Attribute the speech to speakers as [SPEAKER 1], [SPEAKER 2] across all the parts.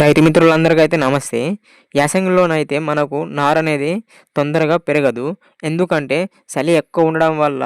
[SPEAKER 1] రైతు మిత్రులందరికీ అయితే నమస్తే. యాసంగిలోనైతే మనకు నార అనేది తొందరగా పెరగదు. ఎందుకంటే చలి ఎక్కువ ఉండడం వల్ల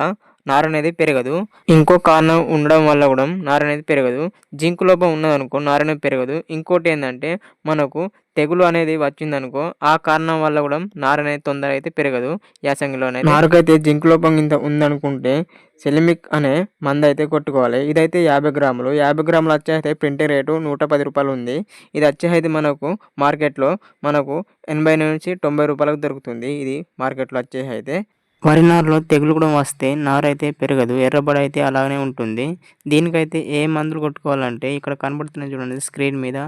[SPEAKER 1] నార అనేది పెరగదు. ఇంకో కారణం ఉండడం వల్ల కూడా నార అనేది పెరగదు. జింక్ లోపం ఉన్నదనుకో నార అనేది పెరగదు. ఇంకోటి ఏంటంటే మనకు తెగులు అనేది వచ్చిందనుకో ఆ కారణం వల్ల కూడా నార అనేది తొందర అయితే పెరగదు యాసంగిలోనే నారుకైతే జింక్ లోపం ఇంత ఉందనుకుంటే సెలిమిక్ అనే మందు అయితే కొట్టుకోవాలి. ఇదైతే యాభై గ్రాములు. యాభై గ్రాములు వచ్చేస్తే ప్రింటింగ్ రేటు నూట పది రూపాయలు ఉంది. ఇది వచ్చేది మనకు మార్కెట్లో మనకు ఎనభై నుంచి తొంభై రూపాయలకు దొరుకుతుంది. ఇది మార్కెట్లో వచ్చేసైతే అయితే వరి నారులో తెగులు కూడా వస్తే నారు అయితే పెరగదు. ఎర్రబడి అయితే అలానే ఉంటుంది. దీనికైతే ఏ మందులు కొట్టుకోవాలంటే ఇక్కడ కనబడుతున్నాయి చూడండి స్క్రీన్ మీద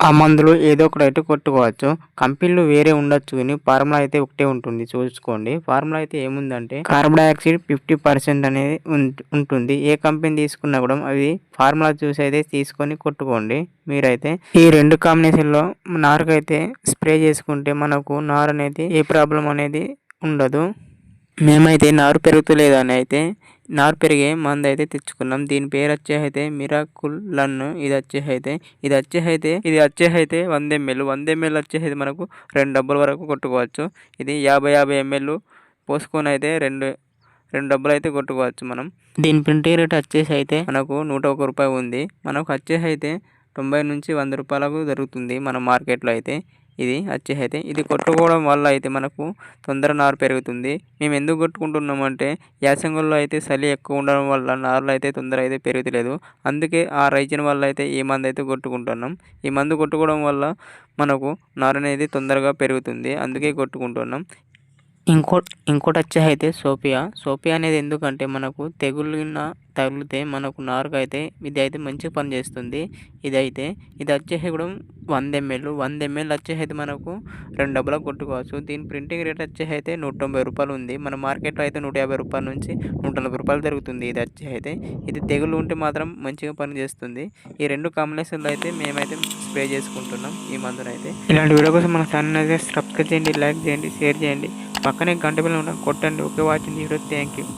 [SPEAKER 1] ఆ మందులు ఏదో ఒకటి అయితే కొట్టుకోవచ్చు. కంపెనీలు వేరే ఉండొచ్చు కానీ ఫార్ములా అయితే ఒకటే ఉంటుంది. చూసుకోండి. ఫార్ములా అయితే ఏముందంటే కార్బన్ డైఆక్సైడ్ ఫిఫ్టీ పర్సెంట్ అనేది ఉం- ఉంటుంది. ఏ కంపెనీ తీసుకున్నా కూడా అవి ఫార్ములా చూసి అయితే తీసుకొని కొట్టుకోండి. మీరైతే ఈ రెండు కాంబినేషన్లో నారుకైతే స్ప్రే చేసుకుంటే మనకు నారు అనేది ఏ ప్రాబ్లం అనేది ఉండదు. మేమైతే నారు పెరుగుతలేదని అయితే నారు పెరిగే మందు అయితే తెచ్చుకున్నాం. దీని పేరు వచ్చే అయితే మిరాకుల్ లన్ను ఇది వచ్చే అయితే ఇది వచ్చే అయితే ఇది వచ్చే అయితే వంద ఎంఎల్ వంద ఎంఎల్ వచ్చే అయితే మనకు రెండు డబ్బుల వరకు కొట్టుకోవచ్చు. ఇది యాభై యాభై ఎంఎల్ పోసుకొని అయితే రెండు రెండు డబ్బులు అయితే కొట్టుకోవచ్చు మనం. దీని ప్రింటింగ్ రేట్ వచ్చేసి అయితే మనకు నూట ఒక రూపాయి ఉంది. మనకు వచ్చేసి అయితే తొంభై నుంచి వంద రూపాయలకు దొరుకుతుంది మన మార్కెట్లో అయితే. ఇది వచ్చేసి అయితే ఇది కొట్టుకోవడం వల్ల అయితే మనకు తొందర నారు పెరుగుతుంది. మేము ఎందుకు కొట్టుకుంటున్నామంటే యాసంగుల్లో అయితే చలి ఎక్కువ ఉండడం వల్ల నారులు అయితే తొందర అయితే పెరుగుతలేదు. అందుకే ఆ రైజన్ వల్ల అయితే ఈ మందు అయితే కొట్టుకుంటున్నాం. ఈ మందు కొట్టుకోవడం వల్ల మనకు నారు అనేది తొందరగా పెరుగుతుంది. అందుకే కొట్టుకుంటున్నాం. ఇంకో ఇంకోటి వచ్చే అయితే సోపియా సోపియా అనేది ఎందుకంటే మనకు తెగులిన తగిలితే మనకు నారుగా అయితే ఇది అయితే మంచిగా పనిచేస్తుంది. ఇదైతే ఇది వచ్చేసి కూడా వంద ఎంఎల్ వంద ఎంఎల్ వచ్చేసి అయితే మనకు రెండు డబ్బులకు కొట్టుకోవచ్చు. దీని ప్రింటింగ్ రేట్ వచ్చేసి అయితే నూట తొంభై రూపాయలు ఉంది. మన మార్కెట్లో అయితే నూట యాభై రూపాయల నుంచి నూట నలభై రూపాయలు దొరుకుతుంది ఇది వచ్చేసి అయితే ఇది తెగులు ఉంటే మాత్రం మంచిగా పనిచేస్తుంది. ఈ రెండు కాంబినేషన్లు అయితే మేమైతే స్ప్రే చేసుకుంటున్నాం ఈ మందునైతే. ఇలాంటి వీడియో కోసం మన ఛానల్ అయితే సబ్స్క్రైబ్ చేయండి లైక్ చేయండి షేర్ చేయండి. పక్కనే గంట బిల్లు కొట్టండి. Okay watching hero thank you